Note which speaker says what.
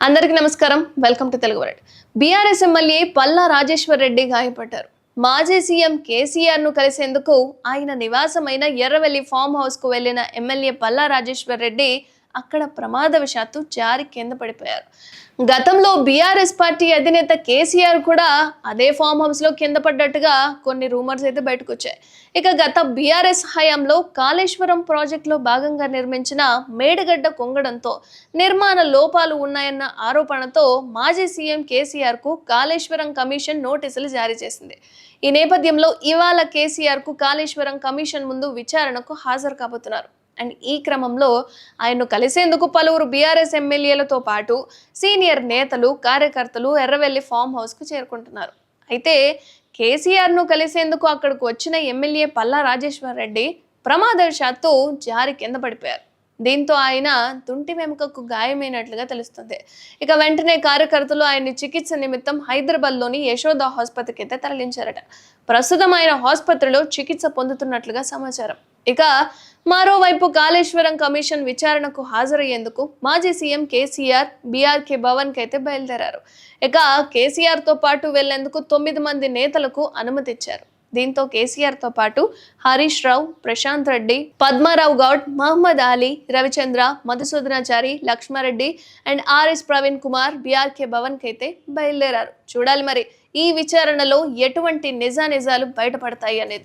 Speaker 1: అందరికీ నమస్కారం. Welcome to Telugu world BRS MLA Palla Rajeshwar Reddy గాయపడ్డారు. మాజీ సీఎం కేసీఆర్ను కలిసేందుకు ఆయన నివాసమైన ఎర్రవెల్లి ఫామ్ హౌస్కు వెళ్ళిన ఎమ్మెల్యే పల్లా రాజేశ్వర్ రెడ్డి అక్కడ ప్రమాదవశాత్తు జారి కింద పడిపోయారు. గతంలో బీఆర్ఎస్ పార్టీ అధినేత కేసీఆర్ కూడా అదే ఫామ్ హౌస్లో కింద పడ్డట్టుగా కొన్ని రూమర్స్ అయితే బయటకు వచ్చాయి ఇక గత బీఆర్ఎస్ హయాంలో కాళేశ్వరం ప్రాజెక్టులో భాగంగా నిర్మించిన మేడగడ్డ కొంగడంతో నిర్మాణ లోపాలు ఉన్నాయన్న ఆరోపణతో మాజీ సీఎం కేసీఆర్కు కాళేశ్వరం కమిషన్ నోటీసులు జారీ చేసింది. ఈ నేపథ్యంలో ఇవాళ కేసీఆర్కు కాళేశ్వరం కమిషన్ ముందు విచారణకు హాజరు కాబోతున్నారు. అండ్ ఈ క్రమంలో ఆయన్ను కలిసేందుకు పలువురు బీఆర్ఎస్ ఎమ్మెల్యేలతో పాటు సీనియర్ నేతలు కార్యకర్తలు ఎర్రవెల్లి ఫామ్ హౌస్కు చేరుకుంటున్నారు. అయితే కేసీఆర్ను కలిసేందుకు అక్కడికి వచ్చిన ఎమ్మెల్యే పల్లా రాజేశ్వర్ రెడ్డి ప్రమాదవశాత్తు జారి కింద పడిపోయారు. దీంతో ఆయన తుంటి వెముకకు గాయమైనట్లుగా తెలుస్తుంది. ఇక వెంటనే కార్యకర్తలు ఆయన్ని చికిత్స నిమిత్తం హైదరాబాద్లోని యశోద ఆసుపత్రికి అయితే తరలించారట. ప్రస్తుతం ఆయన ఆసుపత్రిలో చికిత్స పొందుతున్నట్లుగా సమాచారం. ఇక మరోవైపు కాళేశ్వరం కమిషన్ విచారణకు హాజరయ్యేందుకు మాజీ సీఎం కేసీఆర్ బీఆర్కే భవన్కి అయితే బయలుదేరారు. ఇక కేసీఆర్తో పాటు వెళ్ళేందుకు తొమ్మిది మంది నేతలకు అనుమతిచ్చారు. దీంతో దీంతో కేసీఆర్తో పాటు Harish Rao Prashant Reddy Padma Rao Goud Mohammed Ali Ravichandra Madhusudhanachari Laxma Reddy and RS Praveen Kumar BRK భవన్కి అయితే బయలుదేరారు. చూడాలి మరి ఈ విచారణలో ఎటువంటి నిజానిజాలు బయటపడతాయి అనేది.